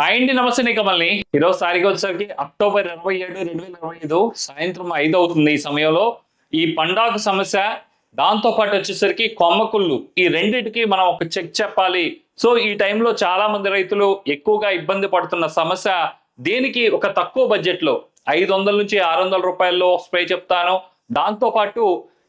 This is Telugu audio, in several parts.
హాయ్ అండి నమస్తే నీ కమల్ని. ఈరోజు తారీఖు వచ్చేసరికి అక్టోబర్ ఇరవై ఏడు రెండు వేల ఇరవై ఐదు సాయంత్రం ఐదు అవుతుంది ఈ సమయంలో. ఈ పండాకు సమస్య దాంతో పాటు వచ్చేసరికి కొమ్మకుళ్ళు. ఈ రెండింటికి మనం ఒక చెక్ చెప్పాలి. సో ఈ టైంలో చాలా మంది రైతులు ఎక్కువగా ఇబ్బంది పడుతున్న సమస్య దీనికి ఒక తక్కువ బడ్జెట్లో? ఐదు వందల నుంచి ఆరు వందల రూపాయల్లో స్ప్రే చెప్తాను. దాంతోపాటు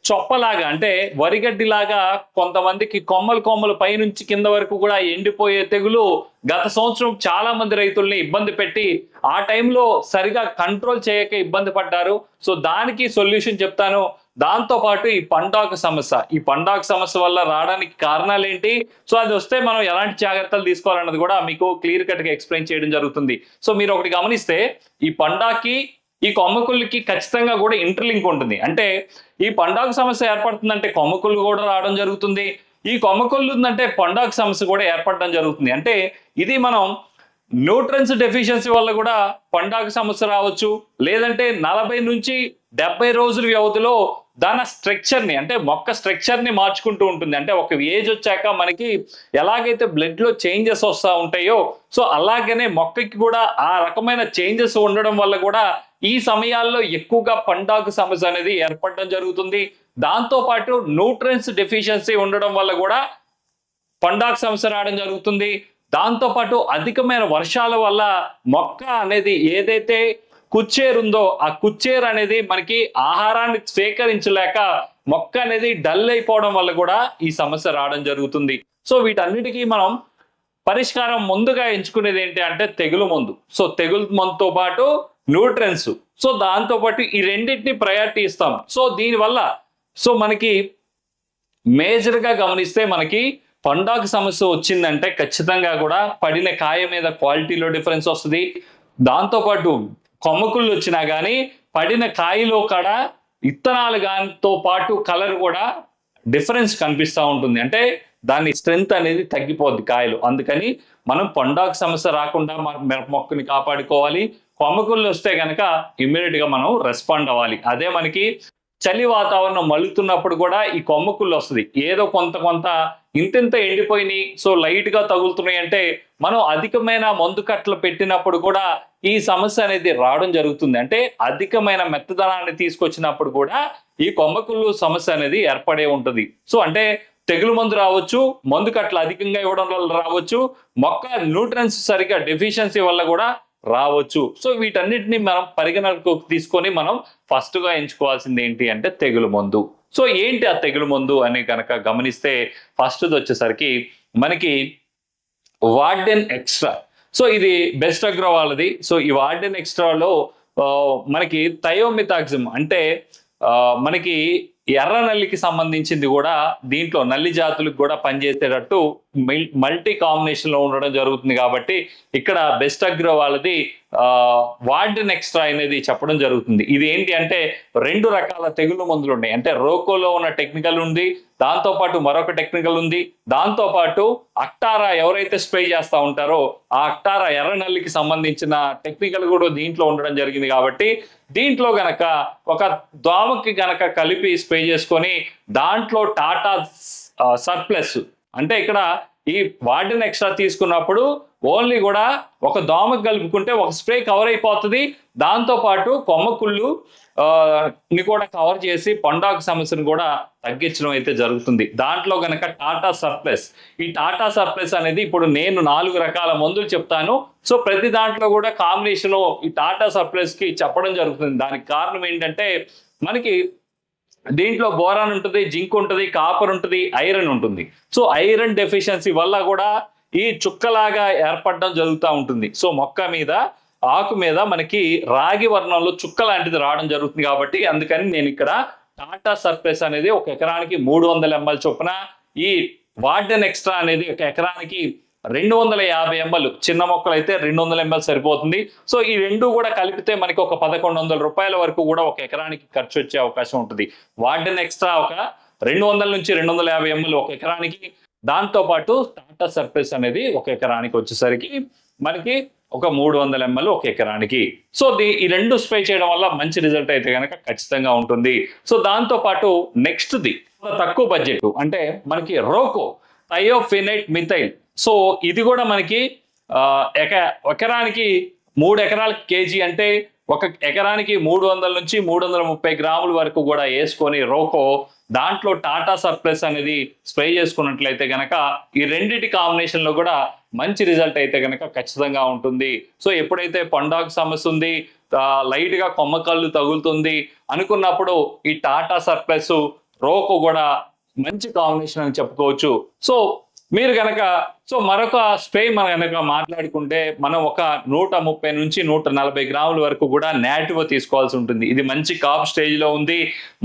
చొప్పలాగా అంటే వరిగడ్డిలాగా కొంతమందికి కొమ్మలు కొమ్మలు పైనుంచి కింద వరకు కూడా ఎండిపోయే తెగులు గత సంవత్సరం చాలా మంది రైతుల్ని ఇబ్బంది పెట్టి ఆ టైంలో సరిగా కంట్రోల్ చేయక ఇబ్బంది పడ్డారు. సో దానికి సొల్యూషన్ చెప్తాను. దాంతో పాటు ఈ పండాకు సమస్య. ఈ పండాకు సమస్య వల్ల రావడానికి కారణాలు ఏంటి సో అది వస్తే మనం ఎలాంటి జాగ్రత్తలు తీసుకోవాలన్నది కూడా మీకు క్లియర్ కట్గా ఎక్స్ప్లెయిన్ చేయడం జరుగుతుంది. సో మీరు ఒకటి గమనిస్తే ఈ పండాకి ఈ కొమ్మకుళ్ళకి ఖచ్చితంగా కూడా ఇంటర్లింక్ ఉంటుంది. అంటే ఈ పండాకు సమస్య ఏర్పడుతుందంటే కొమ్మకుళ్ళు కూడా రావడం జరుగుతుంది. ఈ కొమ్మకొల్లు ఉందంటే పండాకు సమస్య కూడా ఏర్పడడం జరుగుతుంది. అంటే ఇది మనం న్యూట్రన్స్ డెఫిషియన్సీ వల్ల కూడా పండాకు సమస్య రావచ్చు. లేదంటే నలభై నుంచి డెబ్బై రోజుల వ్యవధిలో దాని స్ట్రక్చర్ని అంటే మొక్క స్ట్రక్చర్ని మార్చుకుంటూ ఉంటుంది. అంటే ఒక ఏజ్ వచ్చాక మనకి ఎలాగైతే బ్లడ్లో చేంజెస్ వస్తూ ఉంటాయో సో అలాగనే మొక్కకి కూడా ఆ రకమైన చేంజెస్ ఉండడం వల్ల కూడా ఈ సమయాల్లో ఎక్కువగా పండాకు సమస్య అనేది ఏర్పడడం జరుగుతుంది. దాంతోపాటు న్యూట్రియన్స్ డెఫిషియన్సీ ఉండడం వల్ల కూడా పండాకు సమస్య రావడం జరుగుతుంది. దాంతోపాటు అధికమైన వర్షాల వల్ల మొక్క అనేది ఏదైతే కుచ్చేరు ఉందో ఆ కుచ్చేరు అనేది మనకి ఆహారాన్ని స్వీకరించలేక మొక్క అనేది డల్ అయిపోవడం వల్ల కూడా ఈ సమస్య రావడం జరుగుతుంది. సో వీటన్నిటికీ మనం పరిష్కారం ముందుగా ఎంచుకునేది ఏంటి అంటే తెగులు మందు. సో తెగులు మందుతో పాటు న్యూట్రన్స్. సో దాంతో పాటు ఈ రెండింటిని ప్రయారిటీ ఇస్తాం. సో దీనివల్ల సో మనకి మేజర్గా గమనిస్తే మనకి పండాకు సమస్య వచ్చిందంటే ఖచ్చితంగా కూడా పడిన కాయ మీద క్వాలిటీలో డిఫరెన్స్ వస్తుంది. దాంతో పాటు కొమ్మకుళ్ళు వచ్చినా కానీ పడిన కాయలో కూడా ఇత్తనాలు దానితో పాటు కలర్ కూడా డిఫరెన్స్ కనిపిస్తూ ఉంటుంది. అంటే దాని స్ట్రెంగ్త్ అనేది తగ్గిపోద్ది కాయలు. అందుకని మనం పొండాకు సమస్య రాకుండా మన మిరప మొక్కని కాపాడుకోవాలి. కొమ్మకుళ్ళు వస్తే కనుక ఇమ్మీడియట్గా మనం రెస్పాండ్ అవ్వాలి. అదే మనకి చలి వాతావరణం మలుతున్నప్పుడు కూడా ఈ కొమ్మకుళ్ళు వస్తుంది. ఏదో కొంత కొంత ఇంతింత ఎండిపోయినాయి. సో లైట్గా తగులుతున్నాయి అంటే మనం అధికమైన మందు కట్టలు పెట్టినప్పుడు కూడా ఈ సమస్య అనేది రావడం జరుగుతుంది. అంటే అధికమైన మెత్తదనాన్ని తీసుకొచ్చినప్పుడు కూడా ఈ కొమ్మకుళ్ళు సమస్య అనేది ఏర్పడే ఉంటుంది. సో అంటే తెగులు మందు రావచ్చు మందు కట్ల అధికంగా ఇవ్వడం వల్ల రావచ్చు మొక్క న్యూట్రన్స్ సరిగా డెఫిషియన్సీ వల్ల కూడా రావచ్చు. సో వీటన్నిటిని మనం పరిగణనకు తీసుకొని మనం ఫస్ట్గా ఎంచుకోవాల్సింది ఏంటి అంటే తెగులు మందు. సో ఏంటి ఆ తెగులు మందు అని కనుక గమనిస్తే ఫస్ట్ది వచ్చేసరికి మనకి వార్డెన్ ఎక్స్ట్రా సో ఇది బెస్ట్ అగ్రో వాళ్ళది. సో ఈ వార్డెన్ ఎక్స్ట్రాలో మనకి థయోమితాక్సిమ్ అంటే మనకి ఎర్ర నల్లికి సంబంధించింది కూడా దీంట్లో నల్లి జాతులకు కూడా పనిచేసేటట్టు మల్టీ కాంబినేషన్లో ఉండడం జరుగుతుంది కాబట్టి ఇక్కడ బెస్ట్ అగ్రో వాళ్ళది వార్డెన్ ఎక్స్ట్రా అనేది చెప్పడం జరుగుతుంది. ఇది ఏంటి అంటే రెండు రకాల తెగులు మందులు ఉన్నాయి. అంటే రోకోలో ఉన్న టెక్నికల్ ఉంది దాంతోపాటు మరొక టెక్నికల్ ఉంది. దాంతోపాటు అక్టారా ఎవరైతే స్ప్రే చేస్తూ ఉంటారో ఆ అక్టారా ఎర్ర నల్లికి సంబంధించిన టెక్నికల్ కూడా దీంట్లో ఉండడం జరిగింది కాబట్టి దీంట్లో గనక ఒక దోమకి గనక కలిపి స్ప్రే చేసుకొని దాంట్లో టాటా సర్ప్లస్ అంటే ఇక్కడ ఈ వాటిని ఎక్స్ట్రా తీసుకున్నప్పుడు ఓన్లీ కూడా ఒక దోమకు కలుపుకుంటే ఒక స్ప్రే కవర్ అయిపోతుంది. దాంతో పాటు కొమ్మకుళ్ళు ని కూడా కవర్ చేసి పండాకు సమస్యను కూడా తగ్గించడం అయితే జరుగుతుంది. దాంట్లో కనుక టాటా సర్ప్లెస్. ఈ టాటా సర్ప్లెస్ అనేది ఇప్పుడు నేను నాలుగు రకాల మందులు చెప్తాను. సో ప్రతి దాంట్లో కూడా కాంబినేషన్ ఈ టాటా సర్ప్లెస్కి చెప్పడం జరుగుతుంది. దానికి కారణం ఏంటంటే మనకి దీంట్లో బోరాన్ ఉంటుంది జింక్ ఉంటుంది కాపర్ ఉంటుంది ఐరన్ ఉంటుంది. సో ఐరన్ డెఫిషియన్సీ వల్ల కూడా ఈ చుక్కలాగా ఏర్పడడం జరుగుతూ ఉంటుంది. సో మొక్క మీద ఆకు మీద మనకి రాగి వర్ణంలో చుక్క లాంటిది రావడం జరుగుతుంది కాబట్టి అందుకని నేను ఇక్కడ టాటా సర్ఫేస్ అనేది ఒక ఎకరానికి మూడు వందల ఎంఎల్ చొప్పున ఈ వార్డెన్ ఎక్స్ట్రా అనేది ఒక ఎకరానికి రెండు వందల యాభై ఎంఎల్. చిన్న మొక్కలు అయితే రెండు వందల ఎంఎల్ సరిపోతుంది. సో ఈ రెండు కూడా కలిపితే మనకి ఒక పదకొండు వందల రూపాయల వరకు కూడా ఒక ఎకరానికి ఖర్చు వచ్చే అవకాశం ఉంటుంది. వాటిని ఎక్స్ట్రా ఒక రెండు వందల నుంచి రెండు వందల యాభై ఎంఎల్ ఒక ఎకరానికి. దాంతో పాటు టాటా సర్ఫేస్ అనేది ఒక ఎకరానికి వచ్చేసరికి మనకి ఒక మూడు వందల ఎంఎల్ ఒక ఎకరానికి. సో ది ఈ రెండు స్ప్రే చేయడం వల్ల మంచి రిజల్ట్ అయితే కనుక ఖచ్చితంగా ఉంటుంది. సో దాంతో పాటు నెక్స్ట్ ది తక్కువ బడ్జెట్ అంటే మనకి రోకో. థయోఫినైట్ మిథైల్ సో ఇది కూడా మనకి ఎక ఎకరానికి మూడు ఎకరాల కేజీ అంటే ఒక ఎకరానికి మూడు వందల నుంచి మూడు వందల ముప్పై గ్రాముల వరకు కూడా వేసుకొని రోకో దాంట్లో టాటా సర్ప్లస్ అనేది స్ప్రే చేసుకున్నట్లయితే కనుక ఈ రెండిటి కాంబినేషన్లో కూడా మంచి రిజల్ట్ అయితే కనుక ఖచ్చితంగా ఉంటుంది. సో ఎప్పుడైతే పండాకు సమస్య ఉంది లైట్గా కొమ్మకళ్ళు తగులుతుంది అనుకున్నప్పుడు ఈ టాటా సర్ప్లస్ రోకో కూడా మంచి కాంబినేషన్ అని చెప్పుకోవచ్చు. సో మీరు గనక సో మరొక స్ప్రే మనం కనుక మాట్లాడుకుంటే మనం ఒక నూట ముప్పై నుంచి నూట నలభై గ్రాముల వరకు కూడా నేటివ్ తీసుకోవాల్సి ఉంటుంది. ఇది మంచి కాప్ స్టేజ్లో ఉంది.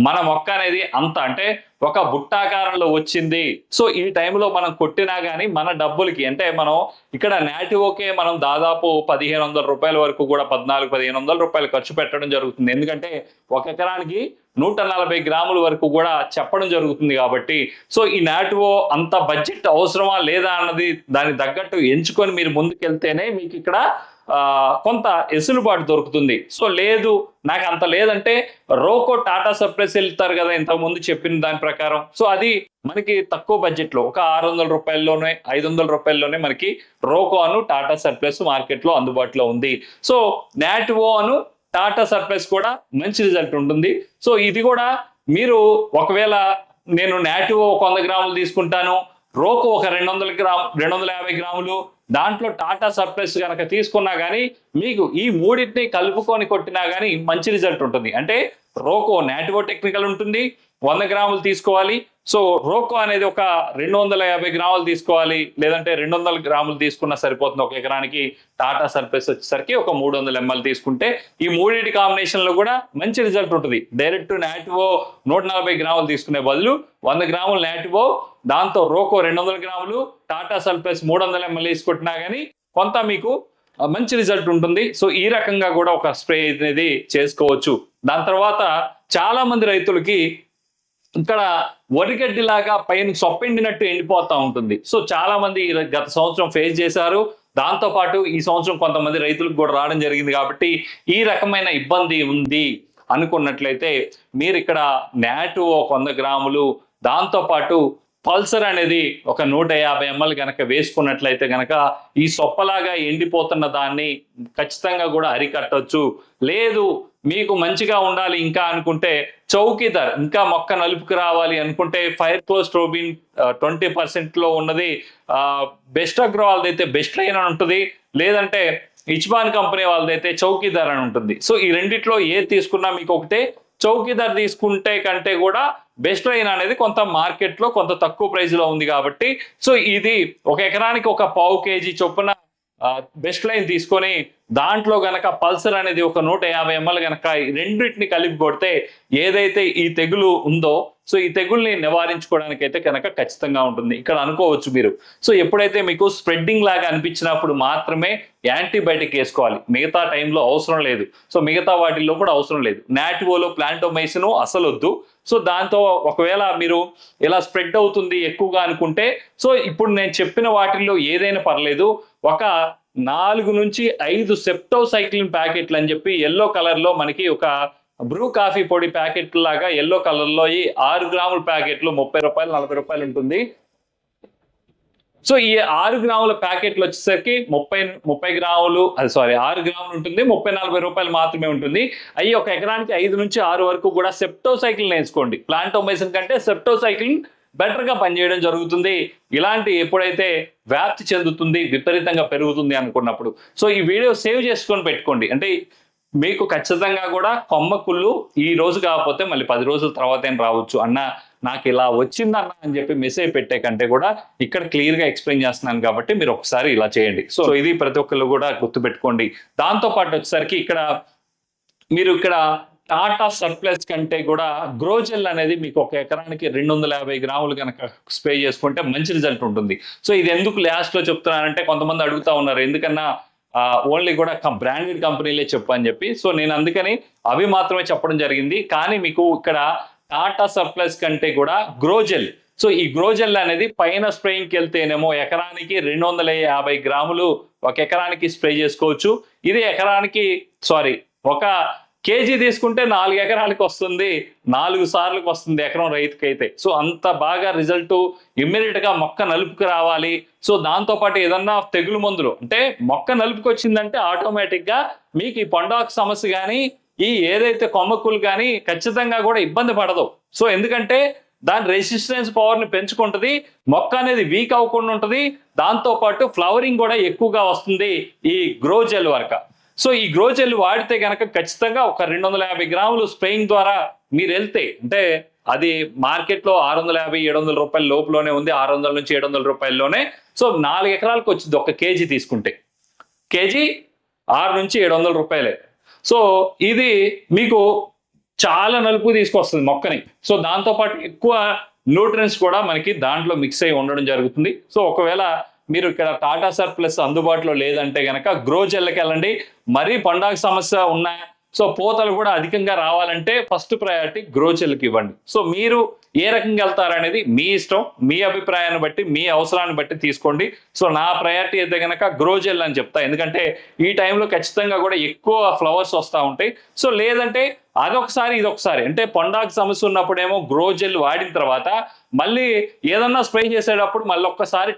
మన మొక్క అనేది అంత అంటే ఒక బుట్టాకారంలో వచ్చింది. సో ఈ టైంలో మనం కొట్టినా కానీ మన డబ్బులకి అంటే మనం ఇక్కడ నాటివోకే మనం దాదాపు పదిహేను వందల రూపాయల వరకు కూడా పద్నాలుగు పదిహేను వందల రూపాయలు ఖర్చు పెట్టడం జరుగుతుంది. ఎందుకంటే ఒక ఎకరానికి నూట నలభై గ్రాముల వరకు కూడా చెప్పడం జరుగుతుంది కాబట్టి. సో ఈ నాటువో అంత బడ్జెట్ అవసరమా లేదా అన్నది దానికి తగ్గట్టు ఎంచుకొని మీరు ముందుకెళ్తేనే మీకు ఇక్కడ కొంత ఎసులుబాటు దొరుకుతుంది. సో లేదు నాకు అంత లేదంటే రోకో టాటా సర్ప్రైస్ వెళ్తారు కదా ఇంతకు ముందు చెప్పిన దాని ప్రకారం. సో అది మనకి తక్కువ బడ్జెట్లో ఒక ఆరు వందల రూపాయల్లోనే ఐదు వందల రూపాయల్లోనే మనకి రోకో అను టాటా సర్ప్లైస్ మార్కెట్లో అందుబాటులో ఉంది. సో నాటివో అను టాటా సర్ప్రైస్ కూడా మంచి రిజల్ట్ ఉంటుంది. సో ఇది కూడా మీరు ఒకవేళ నేను నాటివో ఒక వంద గ్రాములు తీసుకుంటాను రోకో ఒక రెండు వందల గ్రామ్ రెండు వందల యాభై గ్రాములు. దాంట్లో టాటా సర్ప్లస్ కనుక తీసుకున్నా కానీ మీకు ఈ మూడింటిని కలుపుకొని కొట్టినా కానీ మంచి రిజల్ట్ ఉంటుంది. అంటే రోకో నాటివో టెక్నికల్ ఉంటుంది వంద గ్రాములు తీసుకోవాలి. సో రోకో అనేది ఒక రెండు వందల యాభై గ్రాములు తీసుకోవాలి. లేదంటే రెండు వందల గ్రాములు తీసుకున్నా సరిపోతుంది. ఒక ఎకరానికి టాటా సర్ఫేస్ వచ్చేసరికి ఒక మూడు వందల ఎంఎల్ తీసుకుంటే ఈ మూడింటి కాంబినేషన్లో కూడా మంచి రిజల్ట్ ఉంటుంది. డైరెక్ట్ నాటివో నూట నలభై గ్రాములు తీసుకునే బదులు వంద గ్రాములు నాటివో దాంతో రోకో రెండు వందల గ్రాములు టాటా సల్ఫేస్ మూడు వందల ఎంఎల్ తీసుకుంటున్నా కానీ కొంత మీకు మంచి రిజల్ట్ ఉంటుంది. సో ఈ రకంగా కూడా ఒక స్ప్రే అనేది చేసుకోవచ్చు. దాని తర్వాత చాలా మంది రైతులకి ఇక్కడ వరిగడ్డిలాగా పైన సొప్పిండినట్టు ఎండిపోతా ఉంటుంది. సో చాలా మంది గత సంవత్సరం ఫేస్ చేశారు. దాంతోపాటు ఈ సంవత్సరం కొంతమంది రైతులకు కూడా రావడం జరిగింది కాబట్టి ఈ రకమైన ఇబ్బంది ఉంది అనుకున్నట్లయితే మీరు ఇక్కడ నాటు ఒక వంద గ్రాములు దాంతోపాటు పల్సర్ అనేది ఒక నూట యాభై ఎంఎల్ గనక వేసుకున్నట్లయితే గనక ఈ సొప్పలాగా ఎండిపోతున్న దాన్ని ఖచ్చితంగా కూడా అరికట్టచ్చు. లేదు మీకు మంచిగా ఉండాలి ఇంకా అనుకుంటే చౌకీదార్ ఇంకా మొక్క నలుపుకి రావాలి అనుకుంటే ఫైర్ క్లోస్ట్రోబిన్ ట్వంటీ పర్సెంట్లో ఉన్నది బెస్ట్ అగ్రో వాళ్ళదైతే బెస్ట్ లైన్ అని ఉంటుంది. లేదంటే ఇచ్బాన్ కంపెనీ వాళ్ళదైతే చౌకీదార్ అని ఉంటుంది. సో ఈ రెండిట్లో ఏది తీసుకున్నా మీకు ఒకటే చౌకీదార్ తీసుకుంటే కంటే కూడా బెస్ట్ లైన్ అనేది కొంత మార్కెట్లో కొంత తక్కువ ప్రైస్లో ఉంది కాబట్టి సో ఇది ఒక ఎకరానికి ఒక పావు కేజీ చొప్పున బెస్ట్ లైన్ తీసుకొని దాంట్లో గనక పల్సర్ అనేది ఒక నూట యాభై ఎంఎల్ గనక ఈ రెండింటిని కలిపి కొడితే ఏదైతే ఈ తెగులు ఉందో సో ఈ తెగుల్ని నివారించుకోవడానికి అయితే కనుక ఖచ్చితంగా ఉంటుంది. ఇక్కడ అనుకోవచ్చు మీరు. సో ఎప్పుడైతే మీకు స్ప్రెడ్డింగ్ లాగా అనిపించినప్పుడు మాత్రమే యాంటీబయాటిక్ వేసుకోవాలి. మిగతా టైంలో అవసరం లేదు. సో మిగతా వాటిల్లో కూడా అవసరం లేదు. నాటివోలో ప్లాంటోమైసిన్ అసలు వద్దు సో దాంతో ఒకవేళ మీరు ఇలా స్ప్రెడ్ అవుతుంది ఎక్కువగా అనుకుంటే సో ఇప్పుడు నేను చెప్పిన వాటిల్లో ఏదైనా పర్లేదు. ఒక నాలుగు నుంచి ఐదు సెప్టో సైక్లిన్ ప్యాకెట్లు అని చెప్పి ఎల్లో కలర్లో మనకి ఒక బ్రూ కాఫీ పొడి ప్యాకెట్ లాగా ఎల్లో కలర్లో ఈ ఆరు గ్రాముల ప్యాకెట్లు ముప్పై రూపాయలు నలభై రూపాయలు ఉంటుంది. సో ఈ ఆరు గ్రాముల ప్యాకెట్లు వచ్చేసరికి ముప్పై ముప్పై గ్రాములు అది సారీ ఆరు గ్రాములు ఉంటుంది ముప్పై నలభై రూపాయలు మాత్రమే ఉంటుంది. అవి ఒక ఎకరానికి ఐదు నుంచి ఆరు వరకు కూడా సెప్టో సైకిల్ నేర్చుకోండి ప్లాంటోమైసిన్ కంటే సెప్టో సైకిల్ బెటర్గా పనిచేయడం జరుగుతుంది. ఇలాంటి ఎప్పుడైతే వ్యాప్తి చెందుతుంది విపరీతంగా పెరుగుతుంది అనుకున్నప్పుడు. సో ఈ వీడియో సేవ్ చేసుకొని పెట్టుకోండి. అంటే మీకు ఖచ్చితంగా కూడా కొమ్మ కుళ్ళు ఈ రోజు కాకపోతే మళ్ళీ పది రోజుల తర్వాత ఏం రావచ్చు అన్న నాకు ఇలా వచ్చిందన్న అని చెప్పి మెసేజ్ పెట్టే కంటే కూడా ఇక్కడ క్లియర్గా ఎక్స్ప్లెయిన్ చేస్తున్నాను కాబట్టి మీరు ఒకసారి ఇలా చేయండి. సో ఇది ప్రతి ఒక్కళ్ళు కూడా గుర్తుపెట్టుకోండి. దాంతో పాటు వచ్చేసరికి ఇక్కడ మీరు ఇక్కడ టాటా సర్ప్లస్ కంటే కూడా గ్రోజెల్ అనేది మీకు ఒక ఎకరానికి రెండు వందల యాభై గ్రాములు కనుక స్ప్రే చేసుకుంటే మంచి రిజల్ట్ ఉంటుంది. సో ఇది ఎందుకు లాస్ట్లో చెప్తున్నానంటే కొంతమంది అడుగుతా ఉన్నారు. ఎందుకన్నా ఓన్లీ కూడా బ్రాండెడ్ కంపెనీలే చెప్పు అని చెప్పి. సో నేను అందుకని అవి మాత్రమే చెప్పడం జరిగింది. కానీ మీకు ఇక్కడ టాటా సర్ప్లస్ కంటే కూడా గ్రోజెల్ సో ఈ గ్రోజెల్ అనేది పైన స్ప్రేయింగ్కి వెళ్తేనేమో ఎకరానికి రెండు వందల యాభై గ్రాములు ఒక ఎకరానికి స్ప్రే చేసుకోవచ్చు. ఇది ఎకరానికి సారీ ఒక కేజీ తీసుకుంటే నాలుగు ఎకరాలకు వస్తుంది నాలుగు సార్లకు వస్తుంది ఎకరం రైతుకి అయితే సో అంత బాగా రిజల్ట్ ఇమ్మీడియట్గా మొక్క నలుపుకి రావాలి. సో దాంతో పాటు ఏదన్నా తెగులు మందులు అంటే మొక్క నలుపుకి వచ్చిందంటే ఆటోమేటిక్గా మీకు ఈ పొండాకు సమస్య కానీ ఈ ఏదైతే కొమ్మక్కులు కానీ ఖచ్చితంగా కూడా ఇబ్బంది పడదు. సో ఎందుకంటే దాని రెసిస్టెన్స్ పవర్ని మొక్క అనేది వీక్ అవ్వకుండా ఉంటుంది దాంతోపాటు ఫ్లవరింగ్ కూడా ఎక్కువగా వస్తుంది ఈ గ్రో జెల్ వరక. సో ఈ గ్రోజెల్ వాడితే కనుక ఖచ్చితంగా ఒక రెండు వందల యాభై గ్రాములు స్ప్రేయింగ్ ద్వారా మీరు వెళ్తే అంటే అది మార్కెట్లో ఆరు వందల యాభై ఏడు వందల రూపాయల లోపులోనే ఉంది ఆరు వందల నుంచి ఏడు వందల రూపాయల్లోనే. సో నాలుగు ఎకరాలకు వచ్చింది ఒక కేజీ తీసుకుంటే. కేజీ ఆరు నుంచి ఏడు వందల రూపాయలే. సో ఇది మీకు చాలా నలుపు తీసుకొస్తుంది మొక్కని. సో దాంతోపాటు ఎక్కువ న్యూట్రియన్స్ కూడా మనకి దాంట్లో మిక్స్ అయి ఉండడం జరుగుతుంది. సో ఒకవేళ మీరు ఇక్కడ టాటా సర్ ప్లస్ అందుబాటులో లేదంటే కనుక గ్రో జెల్కి వెళ్ళండి. మరీ పండాగ సమస్య ఉన్నాయి సో పూతలు కూడా అధికంగా రావాలంటే ఫస్ట్ ప్రయారిటీ గ్రో జెల్కి ఇవ్వండి. సో మీరు ఏ రకంగా వెళ్తారనేది మీ ఇష్టం మీ అభిప్రాయాన్ని బట్టి మీ అవసరాన్ని బట్టి తీసుకోండి. సో నా ప్రయారిటీ అయితే కనుక గ్రోజెల్ అని చెప్తా. ఎందుకంటే ఈ టైంలో ఖచ్చితంగా కూడా ఎక్కువ ఫ్లవర్స్ వస్తూ ఉంటాయి. సో లేదంటే అదొకసారి ఇదొకసారి. అంటే పొండాకు సమస్య ఉన్నప్పుడేమో గ్రో జెల్ వాడిన తర్వాత మళ్ళీ ఏదన్నా స్ప్రే చేసేటప్పుడు మళ్ళీ ఒక్కసారి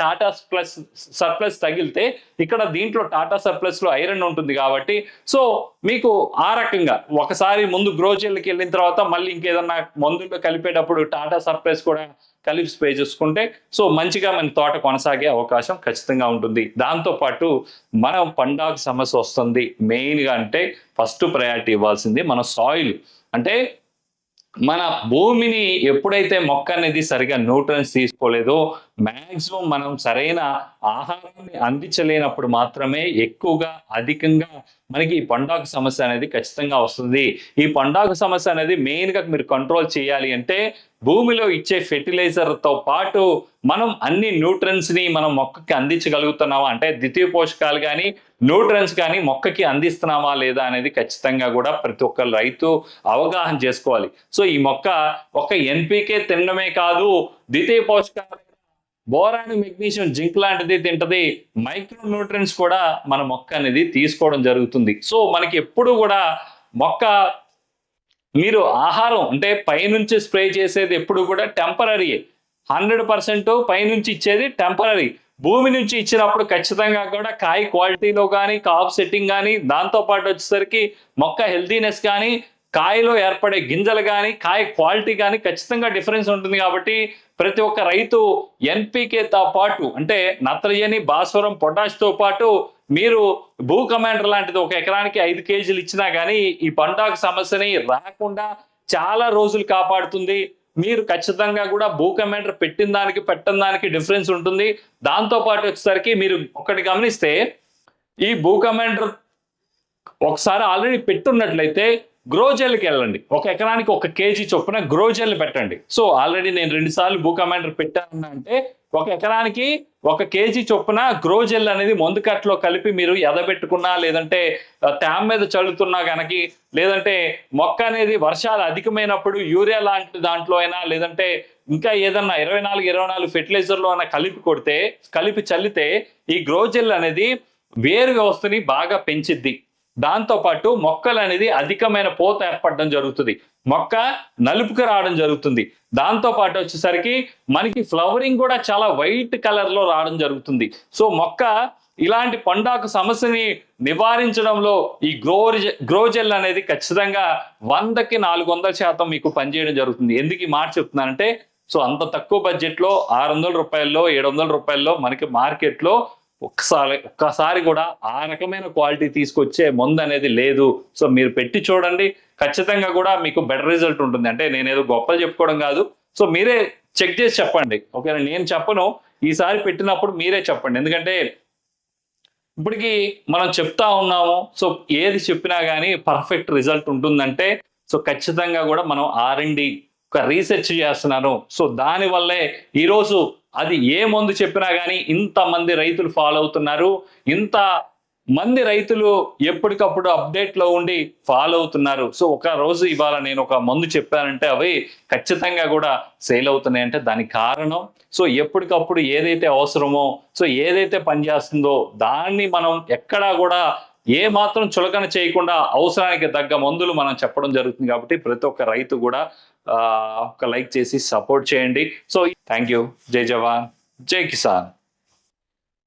టాటా ప్లస్ సర్ప్లస్ తగిలితే ఇక్కడ దీంట్లో టాటా సర్ప్లస్లో ఐరన్ ఉంటుంది కాబట్టి సో మీకు ఆ రకంగా ఒకసారి ముందు గ్రో జెల్కి వెళ్ళిన తర్వాత మళ్ళీ ఇంకేదన్నా మందుల్లో కలిపేటప్పుడు టాటా సర్ప్లస్ కూడా కలిపి స్ప్రే చేసుకుంటే సో మంచిగా మన తోట కొనసాగే అవకాశం ఖచ్చితంగా ఉంటుంది. దాంతో పాటు మనం పండాకు సమస్య వస్తుంది. మెయిన్గా అంటే ఫస్ట్ ప్రయారిటీ ఇవ్వాల్సింది మన సాయిల్ అంటే మన భూమిని ఎప్పుడైతే మొక్క అనేది సరిగా న్యూట్రన్స్ తీసుకోలేదో మాక్సిమం మనం సరైన ఆహారాన్ని అందించలేనప్పుడు మాత్రమే ఎక్కువగా అధికంగా మనకి ఈ పండాకు సమస్య అనేది ఖచ్చితంగా వస్తుంది. ఈ పండాకు సమస్య అనేది మెయిన్గా మీరు కంట్రోల్ చేయాలి అంటే భూమిలో ఇచ్చే ఫెర్టిలైజర్తో పాటు మనం అన్ని న్యూట్రన్స్ని మనం మొక్కకి అందించగలుగుతున్నామా? అంటే ద్వితీయ పోషకాలు కానీ న్యూట్రన్స్ కానీ మొక్కకి అందిస్తున్నామా లేదా అనేది ఖచ్చితంగా కూడా ప్రతి ఒక్క రైతు అవగాహన చేసుకోవాలి. సో ఈ మొక్క ఒక ఎన్పికే తినడమే కాదు ద్వితీయ పోషకాలు బోరాన్ మెగ్నీషియం జింక్ లాంటిది తింటది. మైక్రో న్యూట్రియన్స్ కూడా మన మొక్క అనేది తీసుకోవడం జరుగుతుంది. సో మనకి ఎప్పుడు కూడా మొక్క మీరు ఆహారం అంటే పైనుంచి స్ప్రే చేసేది ఎప్పుడు కూడా టెంపరీ హండ్రెడ్ పర్సెంట్ పైనుంచి ఇచ్చేది టెంపరీ భూమి నుంచి ఇచ్చినప్పుడు ఖచ్చితంగా కూడా కాయ క్వాలిటీలో కానీ కాప్ సెట్టింగ్ కానీ దాంతో పాటు వచ్చేసరికి మొక్క హెల్తీనెస్ కానీ కాయలో ఏర్పడే గింజలు కానీ కాయ క్వాలిటీ కానీ ఖచ్చితంగా డిఫరెన్స్ ఉంటుంది కాబట్టి ప్రతి ఒక్క రైతు ఎన్పికేతో పాటు అంటే నత్రజని భాస్వరం పొటాష్తో పాటు మీరు భూ కమాండర్ లాంటిది ఒక ఎకరానికి ఐదు కేజీలు ఇచ్చినా కానీ ఈ పంటాకు సమస్యని రాకుండా చాలా రోజులు కాపాడుతుంది. మీరు ఖచ్చితంగా కూడా భూ కమాండర్ పెట్టిన దానికి పెట్టిన దానికి డిఫరెన్స్ ఉంటుంది. దాంతో పాటు వచ్చేసరికి మీరు ఒకటి గమనిస్తే ఈ భూ కమాండర్ ఒకసారి ఆల్రెడీ పెట్టున్నట్లయితే గ్రోజెల్కి వెళ్ళండి. ఒక ఎకరానికి ఒక కేజీ చొప్పున గ్రోజెల్ పెట్టండి. సో ఆల్రెడీ నేను రెండు సార్లు భూ కమాండర్ పెట్టాను అంటే ఒక ఎకరానికి ఒక కేజీ చొప్పున గ్రోజెల్ అనేది మందుకట్లో కలిపి మీరు ఎదబెట్టుకున్నా లేదంటే ట్యామ్ మీద చల్లుతున్నా కనుక లేదంటే మొక్క అనేది వర్షాలు అధికమైనప్పుడు యూరియా లాంటి దాంట్లో అయినా లేదంటే ఇంకా ఏదన్నా ఇరవై నాలుగు ఇరవై నాలుగు ఫెర్టిలైజర్లో అయినా కలిపి కొడితే కలిపి చల్లితే ఈ గ్రోజెల్ అనేది వేరు వ్యవస్థని బాగా పెంచిద్ది. దాంతో పాటు మొక్కలు అనేది అధికమైన పూత ఏర్పడడం జరుగుతుంది. మొక్క నలుపుకి రావడం జరుగుతుంది. దాంతో పాటు వచ్చేసరికి మనకి ఫ్లవరింగ్ కూడా చాలా వైట్ కలర్లో రావడం జరుగుతుంది. సో మొక్క ఇలాంటి పండాకు సమస్యని నివారించడంలో ఈ గ్రో గ్రోజెల్ అనేది ఖచ్చితంగా వందకి నాలుగు వందల శాతం మీకు పనిచేయడం జరుగుతుంది. ఎందుకు ఈ మాట చెప్తున్నానంటే సో అంత తక్కువ బడ్జెట్లో ఆరు వందల రూపాయల్లో ఏడు వందల రూపాయల్లో మనకి మార్కెట్లో ఒక్కసారి ఒక్కసారి కూడా ఆ రకమైన క్వాలిటీ తీసుకొచ్చే మందు అనేది లేదు. సో మీరు పెట్టి చూడండి. ఖచ్చితంగా కూడా మీకు బెటర్ రిజల్ట్ ఉంటుంది. అంటే నేను ఏదో గొప్పలు చెప్పుకోవడం కాదు. సో మీరే చెక్ చేసి చెప్పండి. ఓకేనా? నేను చెప్పను. ఈసారి పెట్టినప్పుడు మీరే చెప్పండి. ఎందుకంటే ఇప్పటికి మనం చెప్తా ఉన్నాము. సో ఏది చెప్పినా కానీ పర్ఫెక్ట్ రిజల్ట్ ఉంటుందంటే సో ఖచ్చితంగా కూడా మనం ఆర్ అండ్ డి ఒక రీసెర్చ్ చేస్తున్నాను. సో దాని వల్లే ఈరోజు అది ఏ మందు చెప్పినా కానీ ఇంతమంది రైతులు ఫాలో అవుతున్నారు. ఇంత మంది రైతులు ఎప్పటికప్పుడు అప్డేట్లో ఉండి ఫాలో అవుతున్నారు. సో ఒక రోజు ఇవాళ నేను ఒక మందు చెప్పానంటే అవి ఖచ్చితంగా కూడా సేల్ అవుతున్నాయి అంటే దానికి కారణం. సో ఎప్పటికప్పుడు ఏదైతే అవసరమో సో ఏదైతే పనిచేస్తుందో దాన్ని మనం ఎక్కడా కూడా ఏ మాత్రం చులకన చేయకుండా అవసరానికి తగ్గ మందులు మనం చెప్పడం జరుగుతుంది కాబట్టి ప్రతి ఒక్క రైతు కూడా ఒక లైక్ చేసి సపోర్ట్ చేయండి. So Thank you. Jai Jawan, Jai Kisan.